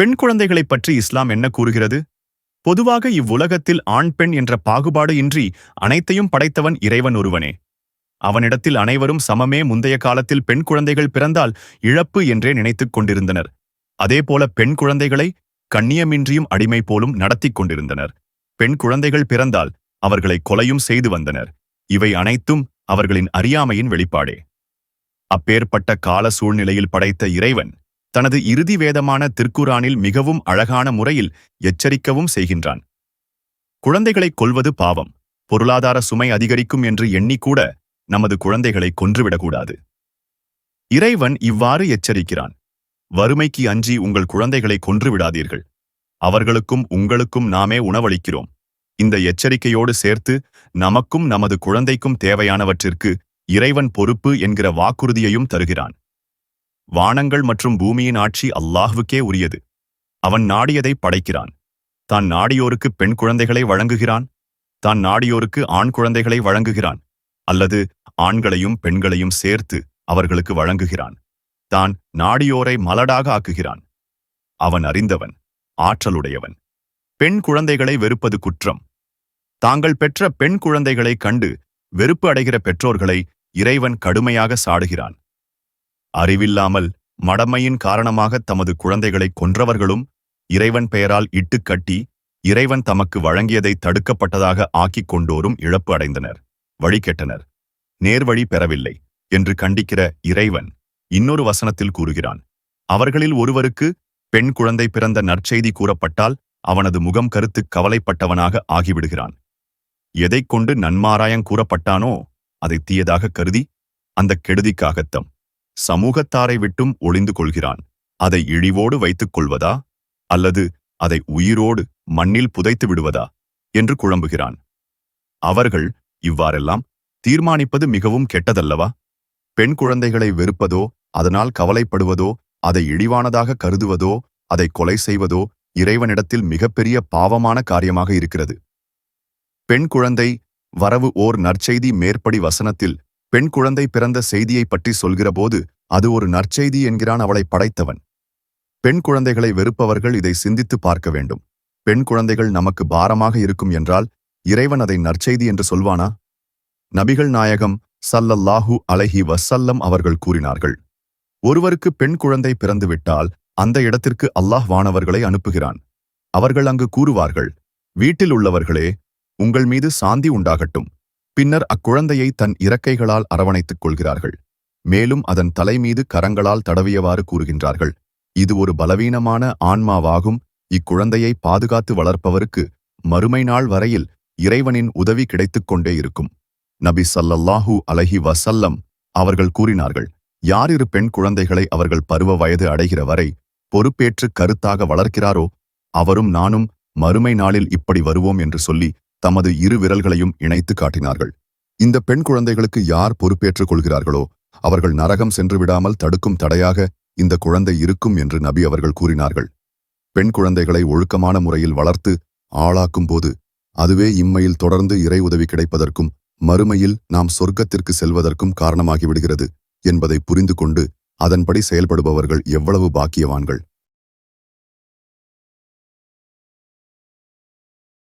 பெண் குழந்தைகளைப் பற்றி இஸ்லாம் என்ன கூறுகிறது? பொதுவாக இவ்வுலகத்தில் ஆண் பெண் என்ற பாகுபாடு இன்றி அனைத்தையும் படைத்தவன் இறைவன் ஒருவனே. அவனிடத்தில் அனைவரும் சமமே முந்தைய காலத்தில் பெண் குழந்தைகள் பிறந்தால் இழப்பு என்றே நினைத்துக் கொண்டிருந்தனர். அதேபோல பெண் குழந்தைகளை கண்ணியமின்றியும் அடிமை போலும் நடத்திக் கொண்டிருந்தனர். பெண் குழந்தைகள் பிறந்தால் அவர்களை கொலையும் செய்து வந்தனர். இவை அனைத்தும் அவர்களின் அறியாமையின் வெளிப்பாடே. அப்பேற்பட்ட கால சூழ்நிலையில் படைத்த இறைவன் தனது இறுதி வேதமான திருக்குரானில் மிகவும் அழகான முறையில் எச்சரிக்கவும் செய்கின்றான். குழந்தைகளைக் கொல்வது பாவம். பொருளாதார சுமை அதிகரிக்கும் என்று எண்ணிக்கூட நமது குழந்தைகளை கொன்றுவிடக்கூடாது. இறைவன் இவ்வாறு எச்சரிக்கிறான். வறுமைக்கு அஞ்சி உங்கள் குழந்தைகளை கொன்றுவிடாதீர்கள். அவர்களுக்கும் உங்களுக்கும் நாமே உணவளிக்கிறோம். இந்த எச்சரிக்கையோடு சேர்த்து நமக்கும் நமது குழந்தைக்கும் தேவையானவற்றிற்கு இறைவன் பொறுப்பு என்கிற வாக்குறுதியையும் தருகிறான். வானங்கள் மற்றும் பூமியின் ஆட்சி அல்லாஹ்வுக்கே உரியது. அவன் நாடியதை படைக்கிறான். தான் நாடியோருக்கு பெண் குழந்தைகளை வழங்குகிறான். தான் நாடியோருக்கு ஆண் குழந்தைகளை வழங்குகிறான். அல்லது ஆண்களையும் பெண்களையும் சேர்த்து அவர்களுக்கு வழங்குகிறான். தான் நாடியோரை மலடாக ஆக்குகிறான். அவன் அறிந்தவன் ஆற்றலுடையவன். பெண் குழந்தைகளை வெறுப்பது குற்றம். தாங்கள் பெற்ற பெண் குழந்தைகளைக் கண்டு வெறுப்பு அடைகிற பெற்றோர்களை இறைவன் கடுமையாக சாடுகிறான். அறிவில்லாமல் மடமையின் காரணமாக தமது குழந்தைகளை கொன்றவர்களும் இறைவன் பெயரால் இட்டுக் கட்டி இறைவன் தமக்கு வழங்கியதை தடுக்கப்பட்டதாக ஆக்கிக் கொண்டோரும் இழப்பு அடைந்தனர். வழிகெட்டனர் நேர்வழி பெறவில்லை என்று கண்டிக்கிற இறைவன் இன்னொரு வசனத்தில் கூறுகிறான். அவர்களில் ஒருவருக்கு பெண் குழந்தை பிறந்த நற்செய்தி கூறப்பட்டால் அவனது முகம் கருத்து கவலைப்பட்டவனாக ஆகிவிடுகிறான். எதைக் கொண்டு நன்மாராயம் கூறப்பட்டானோ அதை தீயதாக கருதி அந்த கெடுதிக்காகத்தம் சமூகத்தாரை விட்டும் ஒளிந்து கொள்கிறான். அதை இழிவோடு வைத்துக் கொள்வதா? அல்லது அதை உயிரோடு மண்ணில் புதைத்து விடுவதா? என்று குழம்புகிறான். அவர்கள் இவ்வாறெல்லாம் தீர்மானிப்பது மிகவும் கெட்டதல்லவா? பெண் குழந்தைகளை வெறுப்பதோ அதனால் கவலைப்படுவதோ அதை இழிவானதாக கருதுவதோ அதை கொலை செய்வதோ இறைவனிடத்தில் மிகப்பெரிய பாவமான காரியமாக இருக்கிறது. பெண் குழந்தை வரவு ஓர் நற்செய்தி மேற்படி வசனத்தில் பெண் குழந்தை பிறந்த செய்தியைப் பற்றி சொல்கிறபோது அது ஒரு நற்செய்தி என்கிறான் அவளை படைத்தவன். பெண் குழந்தைகளை வெறுப்பவர்கள் இதை சிந்தித்து பார்க்க வேண்டும். பெண் குழந்தைகள் நமக்கு பாரமாக இருக்கும் என்றால் இறைவன் அதை நற்செய்தி என்று சொல்வானா? நபிகள் நாயகம் சல்லல்லாஹு அலைஹி வசல்லம் அவர்கள் கூறினார்கள் ஒருவருக்கு பெண் குழந்தை பிறந்துவிட்டால் அந்த இடத்திற்கு அல்லாஹ் வானவர்களை அனுப்புகிறான். அவர்கள் அங்கு கூறுவார்கள் வீட்டில் உள்ளவர்களே உங்கள் மீது சாந்தி உண்டாகட்டும். பின்னர் அக்குழந்தையை தன் இறக்கைகளால் அரவணைத்துக் கொள்கிறார்கள். மேலும் அதன் தலை மீது கரங்களால் தடவியவாறு கூறுகின்றார்கள். இது ஒரு பலவீனமான ஆன்மாவாகும். இக்குழந்தையை பாதுகாத்து வளர்ப்பவருக்கு மறுமை நாள் வரையில் இறைவனின் உதவி கிடைத்துக் கொண்டே இருக்கும். நபி சல்லல்லாஹூ அலஹி வசல்லம் அவர்கள் கூறினார்கள் யாரிரு பெண் குழந்தைகளை அவர்கள் பருவ வயது அடைகிற வரை பொறுப்பேற்று கருத்தாக வளர்க்கிறாரோ அவரும் நானும் மறுமை நாளில் இப்படி வருவோம் என்று சொல்லி தமது இரு விரல்களையும் இணைத்து காட்டினார்கள். இந்த பெண் குழந்தைகளுக்கு யார் பொறுப்பேற்றுக் கொள்கிறார்களோ அவர்கள் நரகம் சென்று விடாமல் தடுக்கும் தடையாக இந்த குழந்தை இருக்கும் என்று நபி அவர்கள் கூறினார்கள். பெண் குழந்தைகளை ஒழுக்கமான முறையில் வளர்த்து ஆளாக்கும் போது அதுவே இம்மையில் தொடர்ந்து இறை உதவி கிடைப்பதற்கும் மறுமையில் நாம் சொர்க்கத்திற்கு செல்வதற்கும் காரணமாகிவிடுகிறது என்பதை புரிந்து கொண்டு அதன்படி செயல்படுபவர்கள் எவ்வளவு பாக்கியவான்கள்.